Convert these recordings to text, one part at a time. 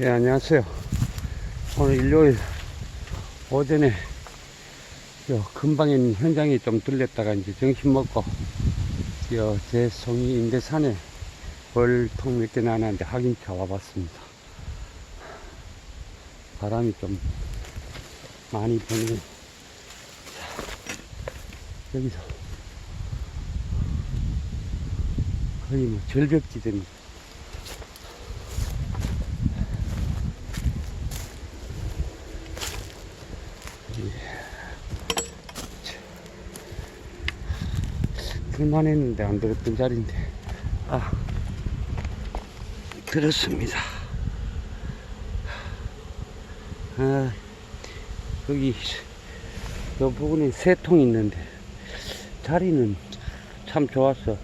예, 안녕하세요. 오늘 일요일 오전에 요 근방에 있는 현장에 좀 들렸다가 이제 점심 먹고 요 제 송이 인대산에 벌통 몇 개 나는데 확인차 와봤습니다. 바람이 좀 많이 부는 여기서 거의 뭐 절벽지대입니다. 들만 했는데 안 들었던 자리인데. 아 들었습니다. 아 여기 요 부분에 세 통 있는데 자리는 참 좋았어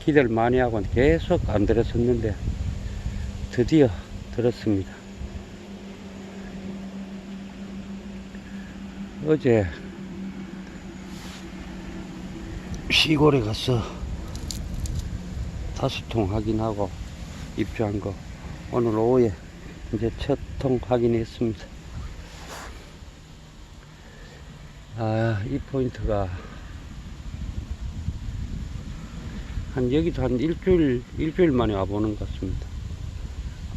기대를 많이 하고 계속 안 들었었는데 드디어 들었습니다. 어제 시골에 가서 다섯 통 확인하고 입주한 거 오늘 오후에 이제 첫 통 확인했습니다. 아, 이 포인트가 한 여기도 한 일주일 일주일 만에 와보는 것 같습니다.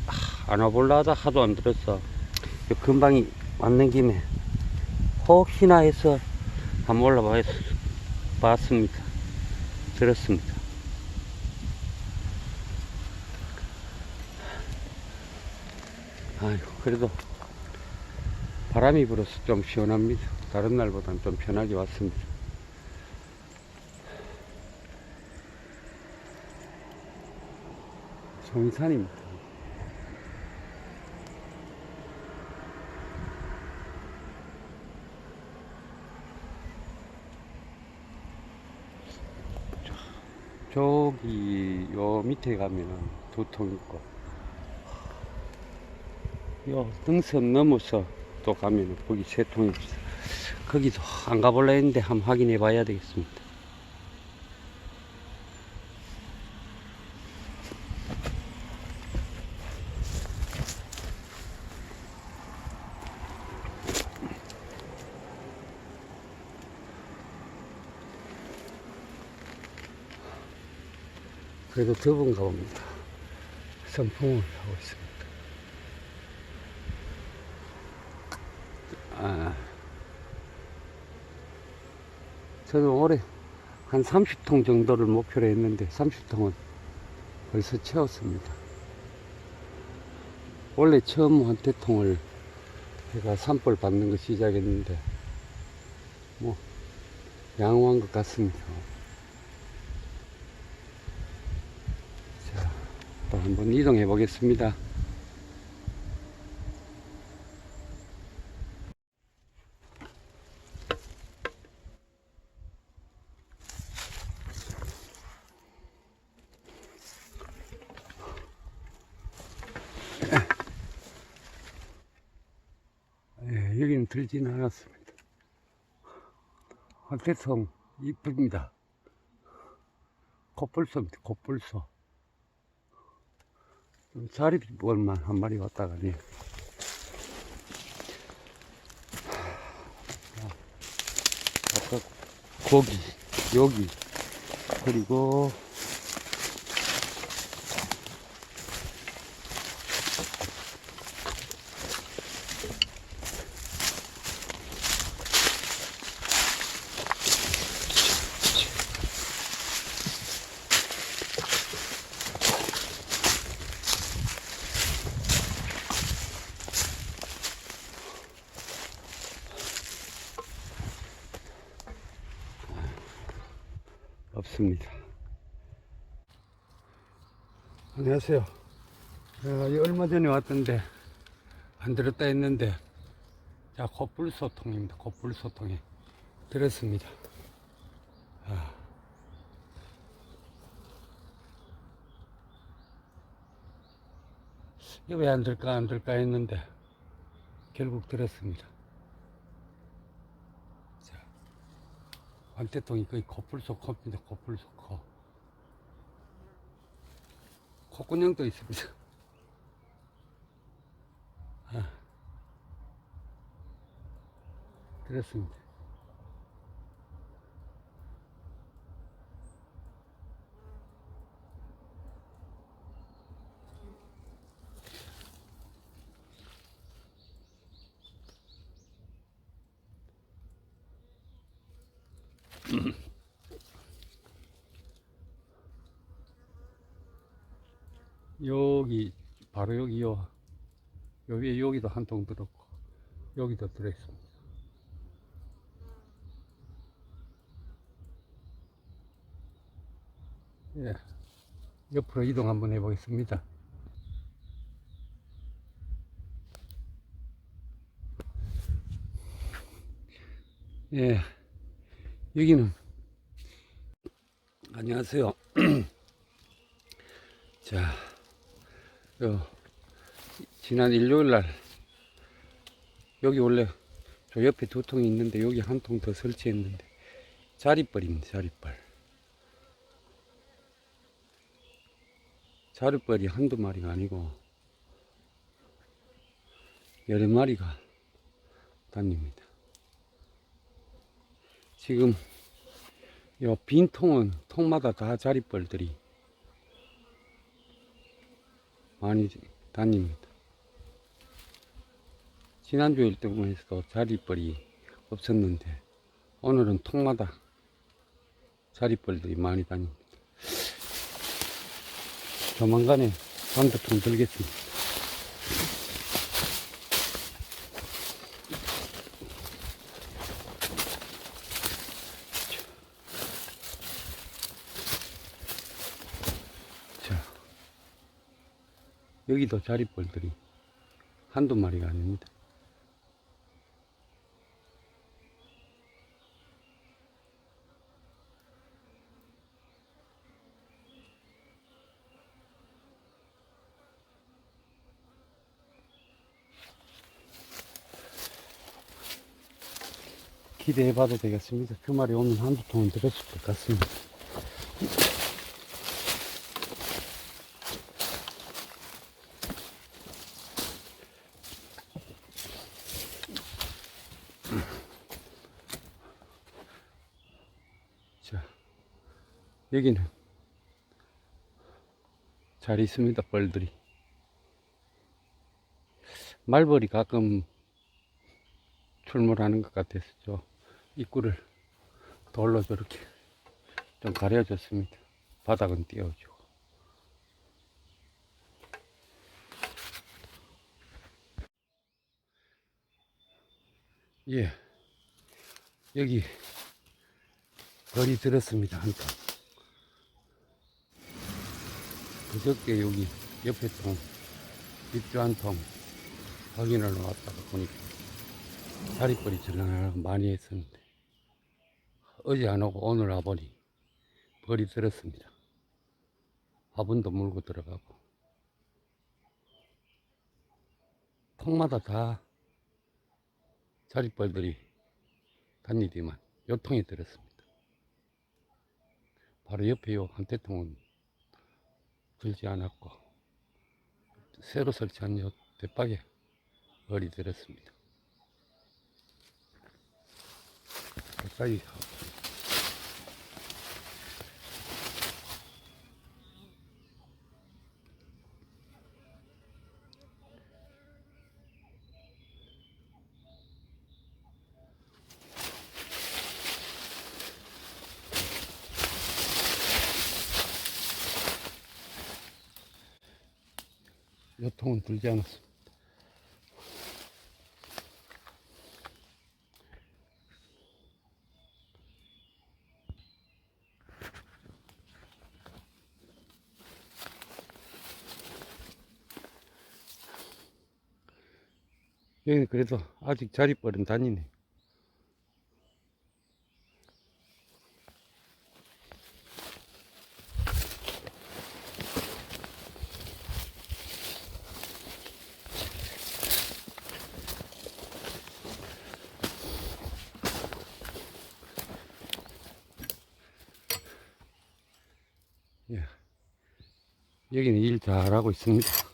아, 안 와볼라 하다 하도 안 들었어. 요 금방이 왔는 김에 혹시나 해서 한번 올라봐 봤습니다. 들었습니다. 아이고, 그래도 바람이 불어서 좀 시원합니다. 다른 날보다는 좀 편하게 왔습니다. 송산입니다. 저기 요 밑에 가면은 두 통 있고. 요 등선 넘어서 또 가면은 거기 세 통이 있어. 거기도 안 가볼라 했는데 한번 확인해 봐야 되겠습니다 그래도 더운가 봅니다 선풍을 하고 있습니다 아, 저는 올해 한 30통 정도를 목표로 했는데 30통은 벌써 채웠습니다. 원래 처음 한태통을 제가 산불 받는 거 시작했는데 뭐 양호한 것 같습니다. 자, 또 한번 이동해 보겠습니다. 예, 여기는 들지는 않았습니다. 한태성 이쁩니다. 콧불소입니다. 콧불소. 좀 자리 볼만 한 마리 왔다 가네. 아까 고기, 여기, 그리고 없습니다. 안녕하세요. 어, 이 얼마 전에 왔던데 안 들었다 했는데 자 콧불소통입니다. 콧불소통에 들었습니다. 아. 이거 왜 안 들까 안 들까 했는데 결국 들었습니다. 관태통이 거의 거풀소커입니다. 거풀소커. 코쿤형도 있습니다. 아. 그렇습니다. 여기 바로 여기요. 여기 여기도 한 통 들었고 여기도 들어있습니다. 예, 옆으로 이동 한번 해 보겠습니다. 예, 여기는. 안녕하세요. 자, 요, 지난 일요일 날 여기 원래 저 옆에 두 통이 있는데 여기 한 통 더 설치했는데 자리벌입니다 자리벌. 자리벌이 한두 마리가 아니고 여러 마리가 다닙니다 지금 요 빈 통은 통마다 다 자리벌들이 많이 다닙니다. 지난주 일 때문에도 자리벌이 없었는데 오늘은 통마다 자리벌들이 많이 다닙니다. 조만간에 반대통 들겠습니다. 자, 여기도 자리벌들이 한두 마리가 아닙니다. 기대해봐도 되겠습니다. 주말에 오면 한두 통은 들었을 것 같습니다. 자, 여기는 잘 있습니다, 벌들이. 말벌이 가끔 출몰하는 것 같아서 저 입구를 돌로 저렇게 좀 가려줬습니다. 바닥은 띄워주고. 예. 여기 벌이 들었습니다. 한 통. 그저께 여기 옆에 통, 입주 한 통 확인을 왔다가 보니까 자리벌이 전화 많이 했었는데 어제 안 오고 오늘 와보니 벌이 들었습니다. 화분도 물고 들어가고 통마다 다 자리벌들이 다니더만 요 통에 들었습니다. 바로 옆에 요 한테 통은 들지 않았고 새로 설치한 요 대박에 벌이 들었습니다. 가까이 요 통은 들지 않았어. 여기 그래도 아직 자리벌은 다니네. 예. 여기는 일 잘하고 있습니다.